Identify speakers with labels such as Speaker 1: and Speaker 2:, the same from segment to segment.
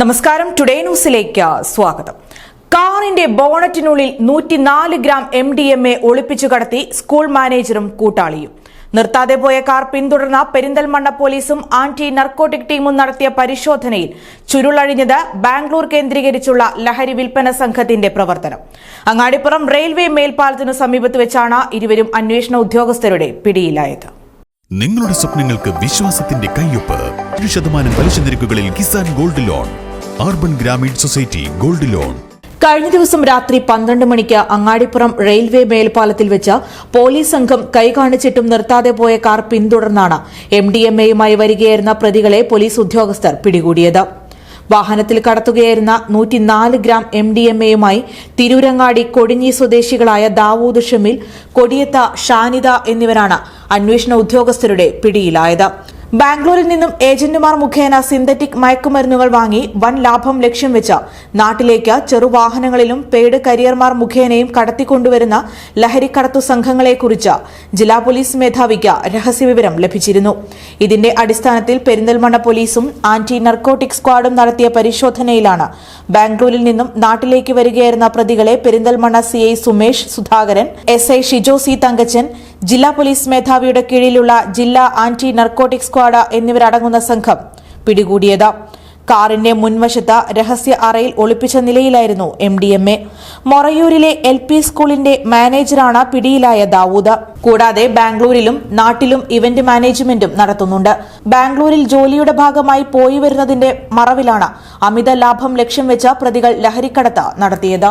Speaker 1: നമസ്കാരം. ടുഡേ ന്യൂസിലേക്ക് സ്വാഗതം. കാറിന്റെ ബോണറ്റിനുള്ളിൽ നൂറ്റിനാല് gram M D M A ഒളിപ്പിച്ചു കടത്തി സ്കൂൾ മാനേജറും കൂട്ടാളിയും. നിർത്താതെ പോയ കാർ പിന്തുടർന്ന പെരിന്തൽമണ്ണ പോലീസും ആന്റി നർക്കോട്ടിക് ടീമും നടത്തിയ പരിശോധനയിൽ ചുരുളഴിഞ്ഞത് ബാംഗ്ലൂർ കേന്ദ്രീകരിച്ചുള്ള ലഹരി വിൽപ്പന സംഘത്തിന്റെ പ്രവർത്തനം. അങ്ങാടിപ്പുറം റെയിൽവേ മേൽപ്പാലത്തിനു സമീപത്ത് വെച്ചാണ് ഇരുവരും അന്വേഷണ ഉദ്യോഗസ്ഥരുടെ പിടിയിലായത്.
Speaker 2: നിങ്ങളുടെ സ്വപ്നങ്ങൾക്ക് വിശ്വാസത്തിന്റെ കയ്യൊപ്പ്. ശതമാനം പലിശ നിരക്കുകളിൽ Kisan gold loan. Urban Grameen society gold loan
Speaker 1: കഴിഞ്ഞ ദിവസം രാത്രി പന്ത്രണ്ട് മണിക്ക് അങ്ങാടിപ്പുറം റെയിൽവേ മേൽപ്പാലത്തിൽ വെച്ച് പോലീസ് സംഘം കൈ കാണിച്ചിട്ടും നിർത്താതെ പോയ കാർ പിന്തുടർന്നാണ് എം ഡി എം എയുമായി വരികയായിരുന്ന പ്രതികളെ പോലീസ് ഉദ്യോഗസ്ഥർ പിടികൂടിയത്. വാഹനത്തിൽ കടത്തുകയായിരുന്ന നൂറ്റിനാല് ഗ്രാം എം ഡി എം എയുമായി തിരൂരങ്ങാടി കൊടിഞ്ഞി സ്വദേശികളായ ദാവൂദ് ഷമീൽ കൊടിയത്ത ഷാനിദ എന്നിവരാണ് അന്വേഷണ ഉദ്യോഗസ്ഥരുടെ പിടിയിലായത്. ബാംഗ്ലൂരിൽ നിന്നും ഏജന്റുമാർ മുഖേന സിന്തറ്റിക് മയക്കുമരുന്നുകൾ വാങ്ങി വൻ ലാഭം ലക്ഷ്യം വെച്ച് നാട്ടിലേക്ക് ചെറുവാഹനങ്ങളിലും പെയ്ഡ് കരിയർമാർ മുഖേനയും കടത്തിക്കൊണ്ടുവരുന്ന ലഹരിക്കടത്തു സംഘങ്ങളെക്കുറിച്ച് ജില്ലാ പോലീസ് മേധാവിക്ക് രഹസ്യവിവരം ലഭിച്ചിരുന്നു. ഇതിന്റെ അടിസ്ഥാനത്തിൽ പെരിന്തൽമണ്ണ പോലീസും ആന്റി നർക്കോട്ടിക് സ്ക്വാഡും നടത്തിയ പരിശോധനയിലാണ് ബാംഗ്ലൂരിൽ നിന്നും നാട്ടിലേക്ക് വരികയായിരുന്ന പ്രതികളെ Perinthalmanna CI Sumesh Sudhakaran S I Shijo C Thankachan ജില്ലാ പോലീസ് മേധാവിയുടെ കീഴിലുള്ള ജില്ലാ ആന്റി നർക്കോട്ടിക് സ്ക്വാഡ് എന്നിവരടങ്ങുന്ന സംഘം പിടികൂടിയത്. കാറിന്റെ മുൻവശത്ത് രഹസ്യ അറയിൽ ഒളിപ്പിച്ച നിലയിലായിരുന്നു എം ഡി എം എ. മൊറയൂരിലെ എൽ പി സ്കൂളിന്റെ മാനേജറാണ് പിടിയിലായ ദാവൂദ്. കൂടാതെ ബാംഗ്ലൂരിലും നാട്ടിലും ഇവന്റ് മാനേജ്മെന്റും നടത്തുന്നുണ്ട്. ബാംഗ്ലൂരിൽ ജോലിയുടെ ഭാഗമായി പോയി വരുന്നതിന്റെ മറവിലാണ് അമിത ലാഭം ലക്ഷ്യം വെച്ച പ്രതികൾ ലഹരിക്കടത്ത് നടത്തിയത്.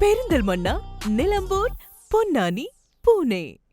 Speaker 3: Perinthalmanna Nilambur Ponnani Pune.